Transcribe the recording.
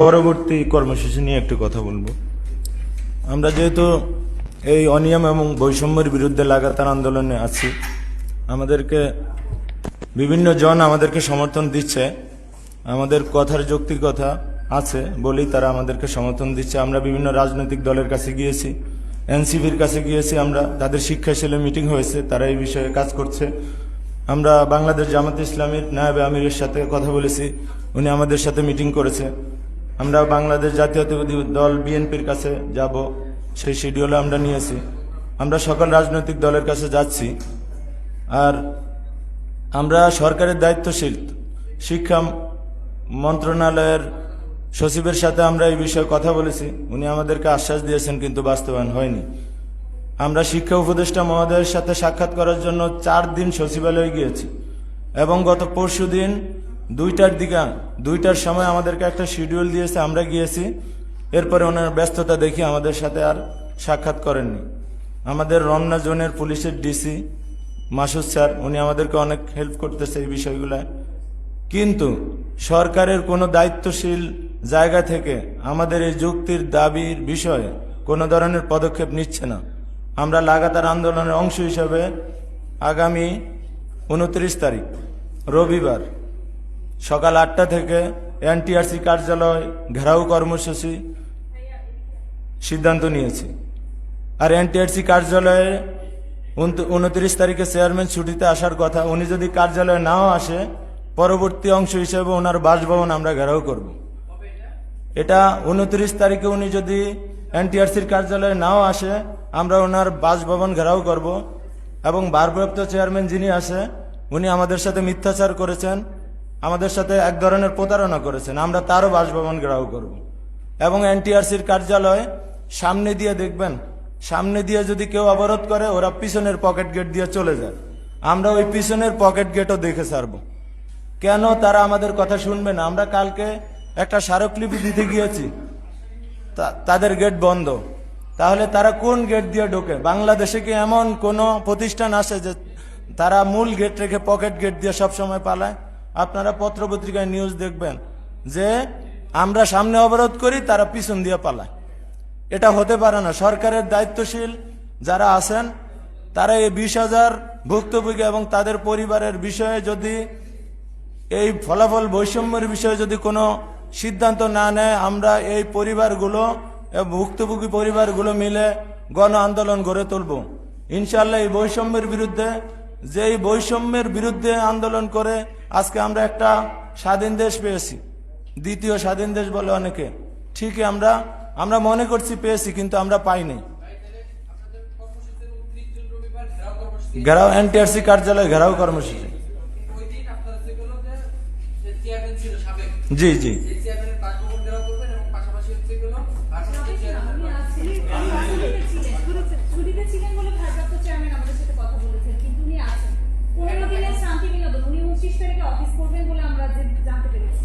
পরবর্তী কর্মসূচি নিয়ে একটু কথা বলব। আমরা যেহেতু এই অনিয়ম এবং বৈষম্যের বিরুদ্ধে লাগাতার আন্দোলনে আছি, আমাদেরকে বিভিন্ন জন আমাদেরকে সমর্থন দিচ্ছে, আমাদের কথার যৌক্তিকতা আছে বলেই তারা আমাদেরকে সমর্থন দিচ্ছে। আমরা বিভিন্ন রাজনৈতিক দলের কাছে গিয়েছি, এনসিপির কাছে গিয়েছি, আমরা তাদের শিক্ষা সেলে মিটিং হয়েছে, তারা এই বিষয়ে কাজ করছে। আমরা বাংলাদেশ জামাত ইসলামীর নায়েব আমিরের সাথে কথা বলেছি, উনি আমাদের সাথে মিটিং করেছে। আমরা বাংলাদেশ জাতীয়তাবাদী দল বিএনপির কাছে যাব। সেই শিডিউলে আমরা নিয়েছি। আমরা সকল রাজনৈতিক দলের কাছে যাচ্ছি। আর আমরা সরকারের দায়িত্বশীল। শিক্ষা মন্ত্রণালয়ের সচিবের সাথে আমরা এই বিষয়ে কথা বলেছি। উনি আমাদেরকে আশ্বাস দিয়েছেন, কিন্তু বাস্তবায়ন হয়নি। আমরা শিক্ষা উপদেষ্টা মহোদয়ের সাথে সাক্ষাৎ করার জন্য চার দিন সচিবালয়ে গিয়েছি। এবং গত পরশু দিন দুইটার দিকে দুইটার সময় আমাদেরকে একটা শিডিউল দিয়েছে, আমরা গিয়েছি। এরপরে ওনার ব্যস্ততা দেখি আমাদের সাথে আর সাক্ষাৎ করেননি। আমাদের রমনা জোনের পুলিশের ডিসি মাসুদ স্যার, উনি আমাদেরকে অনেক হেল্প করতেছে এই বিষয়গুলায়। কিন্তু সরকারের কোনো দায়িত্বশীল জায়গা থেকে আমাদের এই যুক্তির দাবির বিষয়ে কোনো ধরনের পদক্ষেপ নিচ্ছে না। আমরা লাগাতার আন্দোলনের অংশ হিসাবে আগামী উনত্রিশ তারিখ, রবিবার সকাল আটটা থেকে এনটিআরসি কার্যালয় ঘেরাও কর্মসূচি সিদ্ধান্ত নিয়েছি। আর এনটিআরসি কার্যালয়ে উনত্রিশ তারিখে চেয়ারম্যান ছুটিতে আসার কথা, উনি যদি কার্যালয়ে নাও আসে, পরবর্তী অংশ হিসেবে ওনার বাসভবন আমরা ঘেরাও করব। এটা উনত্রিশ তারিখে উনি যদি এনটিআরসির কার্যালয়ে নাও আসে, আমরা ওনার বাসভবন ঘেরাও করব এবং ভারপ্রাপ্ত চেয়ারম্যান যিনি আছে উনি আমাদের সাথে মিথ্যাচার করেছেন আমাদের সাথে এক ধরনের প্রতারণা করেছেন। আমরা তারও বাসভবন ঘেরাও করব। এবং এনটিআরসির কার্যালয় সামনে দিয়ে দেখবেন, সামনে দিয়ে যদি কেউ অবরোধ করে, ওরা পিছনের পকেট গেট দিয়ে চলে যায়। আমরা ওই পিছনের পকেট গেটও দেখে ছাড়বো কেন তারা আমাদের কথা শুনবে না? আমরা কালকে একটা স্মারকলিপি দিতে গিয়েছি। তাদের গেট বন্ধ। তাহলে তারা কোন গেট দিয়ে ঢোকে? বাংলাদেশে কি এমন কোন প্রতিষ্ঠান আছে যে তারা মূল গেট রেখে পকেট গেট দিয়ে সব সময় পালায়? আপনারা পত্র পত্রিকায় নিউজ দেখবেন যে আমরা সামনে অবরোধ করি, তারা পিছন দিয়ে পালায়। এটা হতে পারে না। সরকারের দায়িত্বশীল যারা আছেন, তারা এই বিশ হাজার ভুক্তভোগী এবং তাদের পরিবারের বিষয়ে যদি, এই ফলাফল বৈষম্যের বিষয়ে যদি কোনো সিদ্ধান্ত না নেয়, আমরা এই পরিবারগুলো ভুক্তভোগী পরিবারগুলো মিলে গণ আন্দোলন গড়ে তুলব। ইনশাল্লাহ এই বৈষম্যের বিরুদ্ধে যে এই বৈষম্যের বিরুদ্ধে আন্দোলন করে, আজকে আমরা একটা স্বাধীন দেশ পেয়েছি। দ্বিতীয় স্বাধীন দেশ বলে অনেকে। ঠিকই আমরা আমরা মনে করছি পেয়েছি, কিন্তু আমরা পাইনি। ঘেরাও এনটিআরসি কার্যালয়, ঘেরাও কর্মসূচি। জি দিন পঁচিশ তারিখে অফিস করবেন বলে আমরা জানতে পেরেছি।